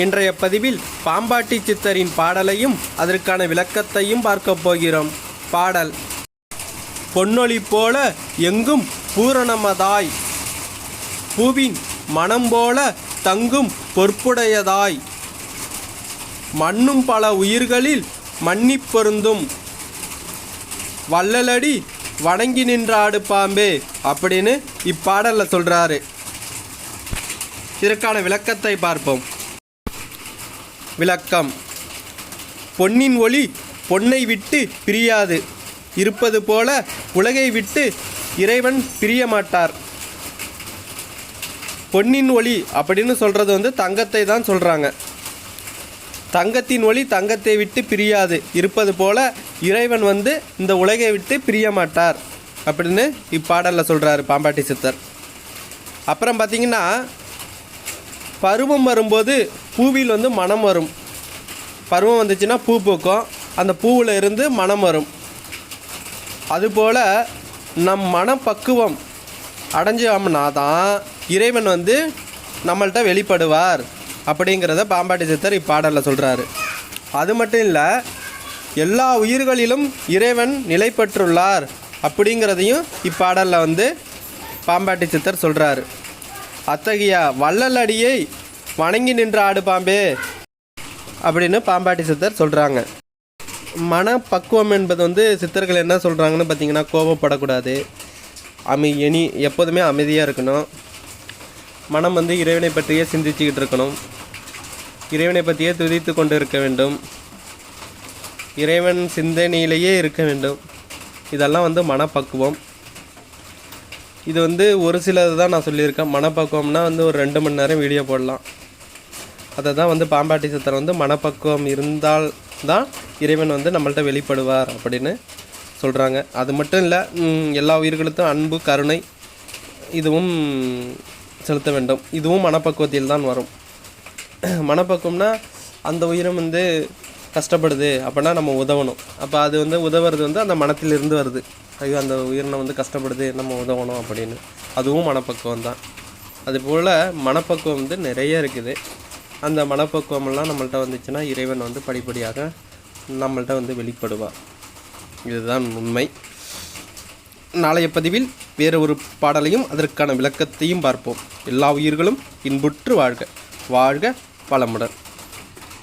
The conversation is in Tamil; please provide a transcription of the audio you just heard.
இன்றைய பதிவில் பாம்பாட்டி சித்தரின் பாடலையும் அதற்கான விளக்கத்தையும் பார்க்கப் போகிறோம். பாடல் பொன்னொழி போல எங்கும் பூரணமதாய். பூவின் மனம் போல தங்கும் பொற்புடையதாய். மண்ணும் பல உயிர்களில் மன்னிப் பொருந்தும். வள்ளலடி வணங்கி நின்றாடு பாம்பே அப்படின்னு இப்பாடலில் சொல்கிறாரு இதற்கான விளக்கத்தை பார்ப்போம். விளக்கம். பொன்னின் ஒளி பொன்னை விட்டு பிரியாது. இருப்பது போல உலகை விட்டு இறைவன் பிரிய மாட்டார். பொன்னின் ஒளி அப்படின்னு சொல்கிறது வந்து தங்கத்தை தான் சொல்கிறாங்க தங்கத்தின் ஒளி தங்கத்தை விட்டு பிரியாது. இருப்பது போல இறைவன் வந்து இந்த உலகை விட்டு பிரிய மாட்டார் அப்படின்னு இப்பாடலில் சொல்கிறாரு பாம்பாட்டி சித்தர். அப்புறம் பார்த்திங்கன்னா பருவம் வரும்போது பூவில் வந்து மனம் வரும். பருவம் வந்துச்சுன்னா பூ பூக்கும். அந்த பூவில் இருந்து மனம் வரும். அதுபோல் நம் மனப்பக்குவம் அடைஞ்சோம்னா தான் இறைவன் வந்து நம்மள்கிட்ட வெளிப்படுவார் அப்படிங்கிறத பாம்பாட்டி சித்தர் இப்பாடலில் சொல்கிறாரு அது மட்டும் இல்லை எல்லா உயிர்களிலும் இறைவன் நிலை பெற்றுள்ளார் அப்படிங்கிறதையும் இப்பாடலில் வந்து பாம்பாட்டி சித்தர் சொல்கிறாரு அத்தகைய வள்ளல் அடியை வணங்கி நின்ற ஆடு பாம்பே அப்படின்னு பாம்பாட்டி சித்தர் சொல்கிறாங்க மனப்பக்குவம் என்பது வந்து சித்தர்கள் என்ன சொல்கிறாங்கன்னு பார்த்தீங்கன்னா கோபப்படக்கூடாது. அமை இனி எப்போதுமே அமைதியாக இருக்கணும். மனம் வந்து இறைவனை பற்றியே சிந்திச்சுக்கிட்டு இருக்கணும். இறைவனை பற்றியே துதித்து கொண்டு இருக்க வேண்டும். இறைவன் சிந்தனையிலேயே இருக்க வேண்டும். இதெல்லாம் வந்து மனப்பக்குவம். இது வந்து ஒரு சிலது தான் நான் சொல்லியிருக்கேன். மனப்பக்குவம்னா வந்து ஒரு ரெண்டு மணி நேரம் வீடியோ போடலாம். அதை தான் வந்து பாம்பாட்டி சித்தர் வந்து மனப்பக்குவம் இருந்தால் தான் இறைவன் வந்து நம்மள்ட்ட வெளிப்படுவார் அப்படின்னு சொல்கிறாங்க அது மட்டும் இல்லை எல்லா உயிர்களுக்கும் அன்பு கருணை இதுவும் செலுத்த வேண்டும். இதுவும் மனப்பக்குவத்தில் தான் வரும். மனப்பக்குவம்னா அந்த உயிரம் வந்து கஷ்டப்படுது அப்படின்னா நம்ம உதவணும். அப்போ அது வந்து உதவுறது வந்து அந்த மனத்திலிருந்து வருது. ஐயோ அந்த உயிரினை வந்து கஷ்டப்படுது நம்ம உதவணும் அப்படின்னு. அதுவும் மனப்பக்குவம் தான். அதுபோல் மனப்பக்குவம் வந்து நிறைய இருக்குது. அந்த மனப்பக்குவமெல்லாம் நம்மள்ட்ட வந்துச்சுன்னா இறைவன் வந்து படிப்படியாக நம்மள்ட்ட வந்து வெளிப்படுவார். இதுதான் உண்மை. நாளைய பதிவில் வேறு ஒரு பாடலையும் அதற்கான விளக்கத்தையும் பார்ப்போம். எல்லா உயிர்களும் இன்புற்று வாழ்க. வாழ்க வளமுடன்